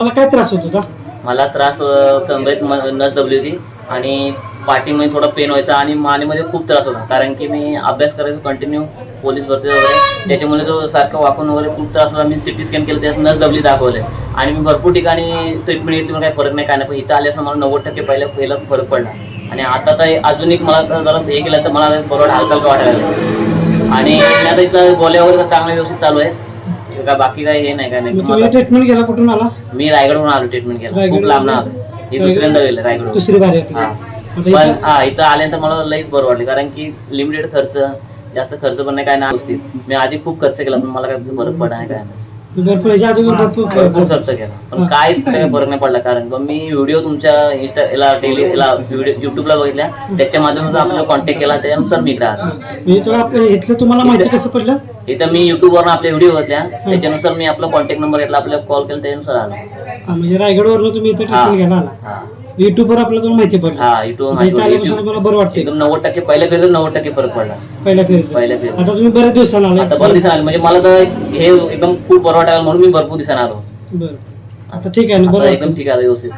मला काय त्रास होत होता? मला त्रास कमरेत म- नस दबली होती आणि पाठीमध्ये थोडा पेन व्हायचा आणि मानेमध्ये खूप त्रास होता. कारण की मी अभ्यास करायचो कंटिन्यू पोलीस भरती वगैरे. त्याच्यामुळे जो सारखं वाकून वगैरे खूप त्रास होता. मी सिटी स्कॅन केलं त्यात नस दबली दाखवले. आणि मी भरपूर ठिकाणी ट्रीटमेंट घेतली पण काही फरक नाही काय नाही. पण इथं आल्यास मला नव्वद टक्के पहिल्या पहिला फरक पडला. आणि आता तर अजून एक मला तर जरा हे केलं तर मला बरोबर हलका हलका वाटायला लागलं. आणि आता इथं गोल्या वगैरे चांगलं व्यवस्थित चालू आहे का बाकी काही हे नाही काय नाही. तुम्ही मला- ट्रीटमेंट केला कुठून आला? मी रायगडहून आलो ट्रीटमेंट केलं. रायगड- खूप लांब ना. आलो. ही दुसऱ्यांदा गेलं रायगड दुसरी बारी आपली. हा. आता पण इथं- हा इथं आल्यानंतर मला लईच बरं वाटलं कारण की लिमिटेड खर्च जास्त खर्च पण नाही काय नाही व्यवस्थित. मी आधी खूप खर्च केला पण मला काय फरक पडला नाही काय नाही. भरपूर याच्या अगोदर भरपूर भरपूर खर्च केला. पण काहीच काही फरक नाही पडला कारण की मी व्हिडिओ तुमच्या इंस्टा याला डेली याला व्हिडिओ युट्यूबला बघितल्या. त्याच्या माध्यमातून आपल्याला कॉन्टॅक्ट केला त्यानुसार मी इकडे आलो. म्हणजे तुला आपलं इथलं तुम्हाला माहिती कसं पडलं? इथं मी युट्यूबवरून आपले व्हिडिओ बघितल्या त्याच्यानुसार मी आपला कॉन्टॅक्ट नंबर घेतला आपल्याला कॉल केला त्यानुसार आलो. म्हणजे रायगडवरून तुम्ही इथं ट्रीटमेंट घ्यायला आला हा. युट्यूबवर आपल्याला तुम्हाला माहिती पडलं. हा युट्यूब म्हणजे इथं आल्यापासून मला बरं वाटते एकदम नव्वद टक्के पहिल्या फेरीत नव्वद टक्के फरक पडला. पहिल्या फेरीत. पहिल्या फेरीत. आता तुम्ही बरेच दिवसाला आले आता बरं दिसायला म्हणजे मला तर हे एकदम खूप बरं वाटायला म्हणून मी भरपूर दिसायला आलो. बरं. आता ठीक आहे ना आता एकदम ठीक आहे व्यवस्थित